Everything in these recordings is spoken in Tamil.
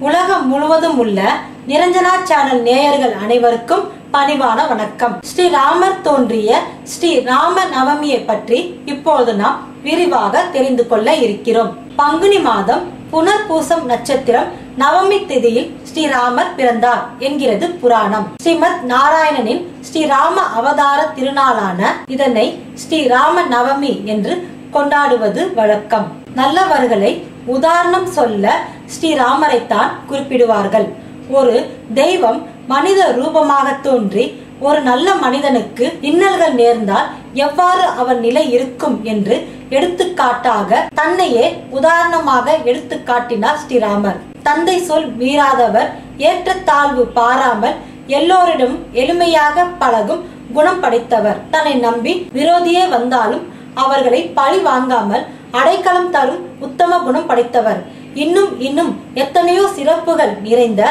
உலகம் முழுவதும் உள்ள நிரஞ்சனா சேனல் நேயர்கள் அனைவருக்கும் பணிவான வணக்கம். ஸ்ரீ ராமர் தோன்றிய ஸ்ரீ ராம நவமியை பற்றி இப்போது நாம் விரிவாக தெரிந்து கொள்ள இருக்கிறோம். பங்குனி மாதம் புனர்பூசம் நட்சத்திரம் நவமி திதியில் ஸ்ரீராமர் பிறந்தார் என்கிறது புராணம். ஸ்ரீமத் நாராயணனின் ஸ்ரீராம அவதார திருநாளான இதனை ஸ்ரீராம நவமி என்று கொண்டாடுவது வழக்கம். நல்லவர்களை உதாரணம் சொல்ல ஸ்ரீராமரைத்தான் குறிப்பிடுவார்கள். ஒரு தெய்வம் மனித ரூபமாக தோன்றி ஒரு நல்ல மனிதனுக்கு இன்னல்கள் நேர்ந்தால் எவ்வாறு அவன் நிலை இருக்கும் என்று எடுத்துக்காட்டாக தன்னையே உதாரணமாக எடுத்து காட்டினார் ஸ்ரீராமர். தந்தை சொல் மீறாதவர் ஏற்றத்தாழ்வு பாராமல் எல்லோரிடம் எளிமையாக பழகும் குணம் படைத்தவர். தன்னை நம்பி விரோதியே வந்தாலும் அவர்களை பழி வாங்காமல் அடைக்கலம் தரும் உத்தம குணம் படைத்தவர். இன்னும் இன்னும் எத்தனையோ சிறப்புகள் நிறைந்த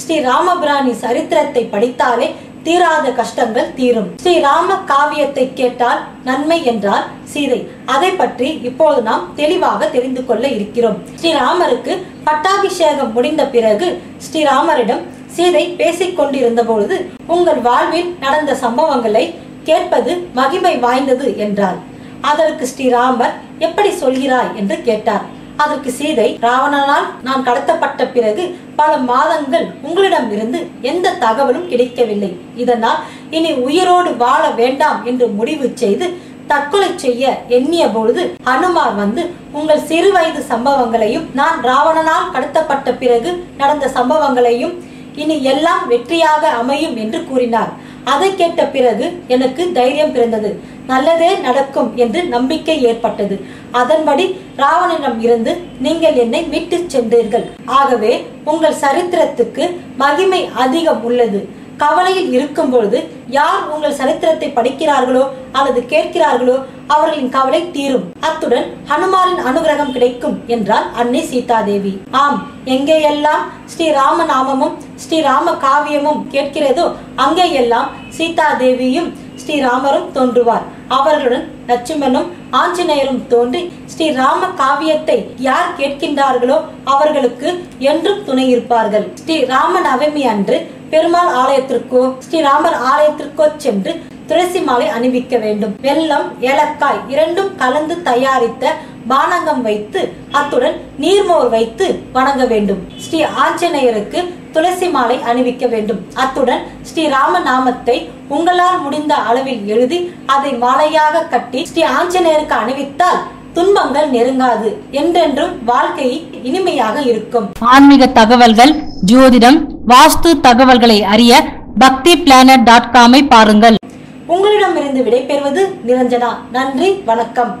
ஸ்ரீ ராமபிராணி சரித்திரத்தை படித்தாலே தீராத கஷ்டங்கள் தீரும். ஸ்ரீ ராம காவியத்தை கேட்டால் நன்மை என்றால் சீதை. அதை பற்றி இப்போது நாம் தெளிவாக தெரிந்து கொள்ள இருக்கிறோம். ஸ்ரீராமருக்கு பட்டாபிஷேகம் முடிந்த பிறகு ஸ்ரீராமரிடம் சீதை பேசிக் கொண்டிருந்த பொழுது உங்கள் வாழ்வில் நடந்த சம்பவங்களை கேட்பது மகிமை வாய்ந்தது என்றார் அதற்கு ஸ்ரீராமர் எப்படி சொல்கிறாய்? என்று கேட்டார். அதற்கு சீதை ராவணனால் நான் கடத்தப்பட்ட பிறகு பல மாதங்கள் உங்களிடம் இருந்து எந்த தகவலும் கிடைக்கவில்லை. இதனால் இனி உயிரோடு வாழ வேண்டாம் என்று முடிவு செய்து தற்கொலை செய்ய எண்ணிய பொழுது ஹனுமார் வந்து உங்கள் சிறு வயது சம்பவங்களையும் நான் ராவணனால் கடத்தப்பட்ட பிறகு நடந்த சம்பவங்களையும் இனி எல்லாம் வெற்றியாக அமையும் என்று கூறினார். அதை கேட்ட பிறகு எனக்கு தைரியம் பிறந்தது. நல்லதே நடக்கும் என்று நம்பிக்கை ஏற்பட்டது. அதன்படி ராவணனிடம் இருந்து நீங்கள் என்னை மீட்டு சென்றீர்கள். ஆகவே உங்கள் சரித்திரத்துக்கு மகிமை அதிகம் உள்ளது. கவலையில் இருக்கும் பொழுது யார் உங்கள் சரித்திரத்தை படிக்கிறார்களோ அல்லது கேட்கிறார்களோ அவர்களின் கவலை தீரும். அத்துடன் ஹனுமாரின் அனுகிரகம் கிடைக்கும் என்றால் அன்னை சீதாதேவி. ஆம் எங்கேயெல்லாம் ஸ்ரீ ராம நாமமும் ஸ்ரீ ராம காவியமும் கேட்கிறதோ அங்கேயெல்லாம் சீதாதேவியும் ஸ்ரீராமரும் தோன்றுவார். அவர்களுடன் லட்சுமணனும் ஆஞ்சநேயரும் தோன்றி ஸ்ரீ ராம காவியத்தை யார் கேட்கின்றார்களோ அவர்களுக்கு என்றும் துணை இருப்பார்கள். ஸ்ரீ ராம நவமி அன்று பெருமாள் ஆலயத்திற்கோ ஸ்ரீராமர் ஆலயத்திற்கோ சென்று துளசி மாலை அணிவிக்க வேண்டும். வெல்லம் ஏலக்காய் இரண்டும் கலந்து தயாரித்த பானகம் வைத்து அத்துடன் நீர்மோர் வைத்து வணங்க வேண்டும். ஸ்ரீ ஆஞ்சநேயருக்கு துளசி மாலை அணிவிக்க வேண்டும். அத்துடன் ஸ்ரீ ராம நாமத்தை உங்களால் முடிந்த அளவில் எழுதி அதை மாலையாக கட்டி ஸ்ரீ ஆஞ்சநேயருக்கு அணிவித்தால் துன்பங்கள் நெருங்காது. என்றென்றும் வாழ்க்கை இனிமையாக இருக்கும். ஆன்மீக தகவல்கள் ஜோதிடம் வாஸ்து தகவல்களை அறிய பக்தி பிளானட் டாட் காமை பாருங்கள். உங்களிடமிருந்து விடைபெறுவது நிரஞ்சனா. நன்றி வணக்கம்.